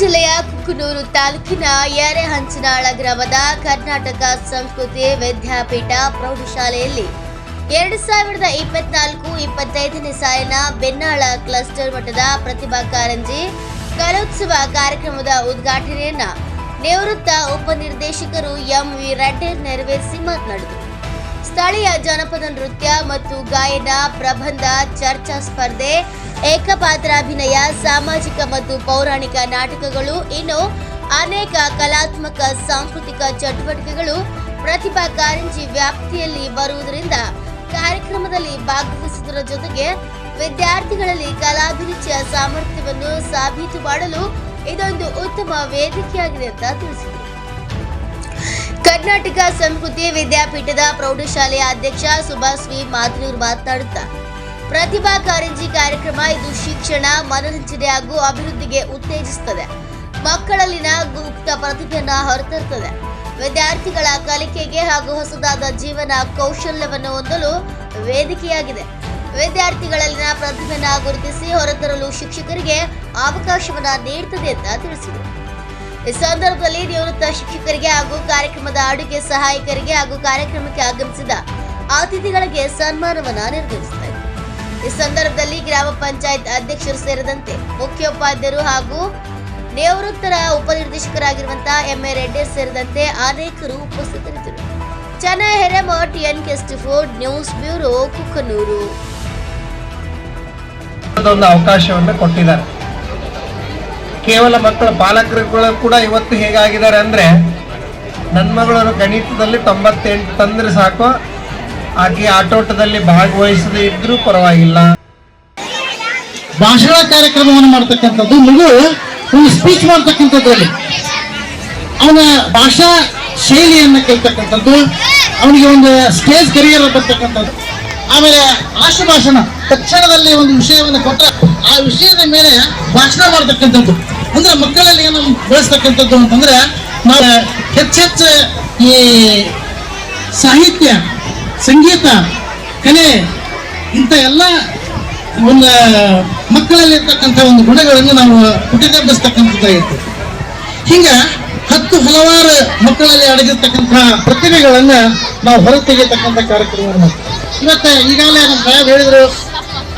ಜಿಲ್ಲೆಯ ಕುಕ್ಕನೂರು ತಾಲೂಕಿನ ಯರೆಹಂಚನಾಳ ಗ್ರಾಮದ ಕರ್ನಾಟಕ ಸಂಸ್ಕೃತಿ ವಿದ್ಯಾಪೀಠ ಪ್ರೌಢಶಾಲೆಯಲ್ಲಿ ಎರಡು ಸಾವಿರದ ಇಪ್ಪತ್ನಾಲ್ಕು ಇಪ್ಪತ್ತೈದನೇ ಸಾಲಿನ ಬೆನ್ನಾಳ ಕ್ಲಸ್ಟರ್ ಮಟ್ಟದ ಪ್ರತಿಭಾ ಕಾರಂಜಿ ಕಲೋತ್ಸವ ಕಾರ್ಯಕ್ರಮದ ಉದ್ಘಾಟನೆಯನ್ನ ನಿವೃತ್ತ ಉಪನಿರ್ದೇಶಕರು ಎಂ ವಿ ರೆಡ್ಡಿ ನೆರವೇರಿಸಿ ಮಾತನಾಡಿದರು. ಸ್ಥಳೀಯ ಜನಪದ ನೃತ್ಯ ಮತ್ತು ಗಾಯನ ಪ್ರಬಂಧ ಚರ್ಚಾ ಸ್ಪರ್ಧೆ ಏಕಪಾತ್ರಾಭಿನಯ, ಸಾಮಾಜಿಕ ಮತ್ತು ಪೌರಾಣಿಕ ನಾಟಕಗಳು, ಇನ್ನು ಅನೇಕ ಕಲಾತ್ಮಕ, ಸಾಂಸ್ಕೃತಿಕ ಚಟುವಟಿಕೆಗಳು ಪ್ರತಿಭಾ ಕಾರಂಜಿ ವ್ಯಾಪ್ತಿಯಲ್ಲಿ ಬರುವುದರಿಂದ ಕಾರ್ಯಕ್ರಮದಲ್ಲಿ ಭಾಗವಹಿಸುವುದರ ಜೊತೆಗೆ ವಿದ್ಯಾರ್ಥಿಗಳಲ್ಲಿ ಕಲಾಭಿರುಚಿಯ ಸಾಮರ್ಥ್ಯವನ್ನು ಸಾಬೀತು ಮಾಡಲು ಇದೊಂದು ಉತ್ತಮ ವೇದಿಕೆಯಾಗಿದೆ ಅಂತ ತಿಳಿಸಿದರು. ಕರ್ನಾಟಕ ಸಂಸ್ಕೃತಿ ವಿದ್ಯಾಪೀಠದ ಪ್ರೌಢಶಾಲೆಯ ಅಧ್ಯಕ್ಷ ಸುಭಾಷ್ ವಿ ಮಾತನೂರು ಪ್ರತಿಭಾ ಕಾರಂಜಿ ಕಾರ್ಯಕ್ರಮ ಇದು ಶಿಕ್ಷಣ, ಮನರಂಜನೆ ಹಾಗೂ ಅಭಿವೃದ್ಧಿಗೆ ಉತ್ತೇಜಿಸುತ್ತದೆ. ಮಕ್ಕಳಲ್ಲಿನ ಗುಪ್ತ ಪ್ರತಿಭೆಯನ್ನ ಹೊರತರುತ್ತದೆ. ವಿದ್ಯಾರ್ಥಿಗಳ ಕಲಿಕೆಗೆ ಹಾಗೂ ಹೊಸದಾದ ಜೀವನ ಕೌಶಲ್ಯವನ್ನು ಹೊಂದಲು ವೇದಿಕೆಯಾಗಿದೆ. ವಿದ್ಯಾರ್ಥಿಗಳಲ್ಲಿನ ಪ್ರತಿಭೆಯನ್ನ ಗುರುತಿಸಿ ಹೊರತರಲು ಶಿಕ್ಷಕರಿಗೆ ಅವಕಾಶವನ್ನ ನೀಡುತ್ತದೆ ಅಂತ ತಿಳಿಸಿದರು ಈ ಸಂದರ್ಭದಲ್ಲಿ ನಿವೃತ್ತ ಶಿಕ್ಷಕರಿಗೆ ಹಾಗೂ ಕಾರ್ಯಕ್ರಮದ ಅಡುಗೆ ಸಹಾಯಕರಿಗೆ ಹಾಗೂ ಕಾರ್ಯಕ್ರಮಕ್ಕೆ ಆಗಮಿಸಿದ ಅತಿಥಿಗಳಿಗೆ ಸನ್ಮಾನವನ್ನು ನಿರ್ವಹಿಸಲಾಯಿತು ಈ ಸಂದರ್ಭದಲ್ಲಿ ಗ್ರಾಮ ಪಂಚಾಯತ್ ಅಧ್ಯಕ್ಷರು ಸೇರಿದಂತೆ ಮುಖ್ಯೋಪಾಧ್ಯಾಯರು ಹಾಗೂ ನಿವೃತ್ತರ ಉಪನಿರ್ದೇಶಕರಾಗಿರುವಂತಹ ಎಂಎ ರೆಡ್ಡಿ ಸೇರಿದಂತೆ ಅನೇಕರು ಉಪಸ್ಥಿತರಿದ್ದರು. Chennai Hiremath N KST four news bureau Kukkanur ಒಂದು ಅವಕಾಶವನ್ನು ಕೊಟ್ಟಿದ್ದಾರೆ. ಕೇವಲ ಮಕ್ಕಳ ಪಾಲಕರುಗಳು ಕೂಡ ಇವತ್ತು ಹೇಗಾಗಿದ್ದಾರೆ ಅಂದ್ರೆ ನನ್ನ ಮಗಳು ಗಣಿತದಲ್ಲಿ ತೊಂಬತ್ತೆಂಟು ತಂದ್ರೆ ಸಾಕು. ಆಕೆ ಆಟೋಟದಲ್ಲಿ ಭಾಗವಹಿಸದೇ ಇದ್ರೂ ಪರವಾಗಿಲ್ಲ. ಭಾಷಣ ಕಾರ್ಯಕ್ರಮವನ್ನು ಮಾಡ್ತಕ್ಕಂಥದ್ದು ಮಗು ಒಂದು ಸ್ಪೀಚ್ ಮಾಡ್ತಕ್ಕಂಥದ್ರಲ್ಲಿ. ಅವನ ಭಾಷಾ ಶೈಲಿಯನ್ನು ಕೇಳ್ತಕ್ಕಂಥದ್ದು, ಅವನಿಗೆ ಒಂದು ಸ್ಟೇಜ್ ಕರಿಯರ್ ಬರ್ತಕ್ಕಂಥದ್ದು ಆಮೇಲೆ ಆಶು ಭಾಷಣ, ತಕ್ಷಣದಲ್ಲಿ ಒಂದು ವಿಷಯವನ್ನು ಕೊಟ್ಟ ಆ ವಿಷಯದ ಮೇಲೆ ಭಾಷಣ ಮಾಡ್ತಕ್ಕಂಥದ್ದು. ಅಂದ್ರೆ ಮಕ್ಕಳಲ್ಲಿ ಏನು ಬೆಳೆಸ್ತಕ್ಕಂಥದ್ದು ಅಂತಂದ್ರೆ, ನಾವು ಹೆಚ್ಚೆಚ್ಚು ಈ ಸಾಹಿತ್ಯ ಸಂಗೀತ. ಕಲೆ ಇಂಥ ಎಲ್ಲ ಒಂದು ಮಕ್ಕಳಲ್ಲಿ ಇರ್ತಕ್ಕಂಥ ಒಂದು ಗುಣಗಳನ್ನು ನಾವು ಹುಟ್ಟಿದಬ್ಬಿಸ್ತಕ್ಕಂಥದ್ದಾಗಿತ್ತು ಹಿಂಗ ಹತ್ತು ಹಲವಾರು ಮಕ್ಕಳಲ್ಲಿ ಅಡಗಿರ್ತಕ್ಕಂಥ ಪ್ರತಿಭೆಗಳನ್ನ ನಾವು ಹೊರತೆಗೆತಕ್ಕಂಥ ಕಾರ್ಯಕ್ರಮವನ್ನು ಇವತ್ತು ಈಗಾಗಲೇ ನಮ್ಮ ಸಾಹೇಬ್ ಹೇಳಿದ್ರು,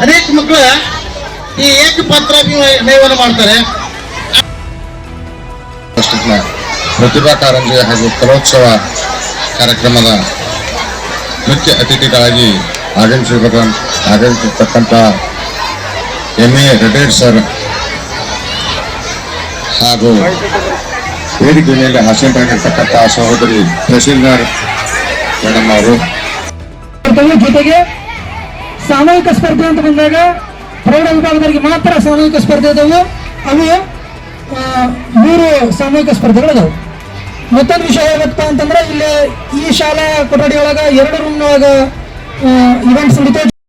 ಅನೇಕ ಮಕ್ಕಳು ಈ ಏಕಪಾತ್ರಾಭಿನಯವನ್ನು ಮಾಡ್ತಾರೆ. ಪ್ರತಿಭಾ ಕಾರಂಜಿ ಹಾಗೂ ಕಲೋತ್ಸವ ಕಾರ್ಯಕ್ರಮದ ಮುಖ್ಯ ಅತಿಥಿಗಳಾಗಿ ಆಗಮಿಸಿರುವ ಆಗಮಿಸಿರ್ತಕ್ಕಂಥ ಎಂ ಎ ರಿಟೈರ್ಡ್ ಸರ್ ಹಾಗೂ ವೇದಿಕೆ ಮೇಲೆ ಆಸೀನರಾಗಿರ್ತಕ್ಕಂಥ ಸಹೋದರಿ ತಹಸೀಲ್ದಾರ್ ಮೇಡಮ್ ಅವರು. ಜೊತೆಗೆ ಸಾಮೂಹಿಕ ಸ್ಪರ್ಧೆ ಅಂತ ಬಂದಾಗ ಪ್ರೌಢ ವಿಭಾಗದವರಿಗೆ ಮಾತ್ರ ಸಾಮೂಹಿಕ ಸ್ಪರ್ಧೆ ಇದಾವೆ ಅವು ಮೂರು ಸಾಮೂಹಿಕ ಸ್ಪರ್ಧೆಗಳು ಅದಾವೆ ಮತ್ತೊಂದು ವಿಷಯ ಏನಪ್ಪ ಅಂತಂದ್ರೆ ಇಲ್ಲಿ ಈ ಶಾಲಾ ಕೊಠಡಿಯೊಳಗ ಎರಡು ರೂಮ್ನೊಳಗ ಇವೆಂಟ್ಸ್ ನಡೀತಾ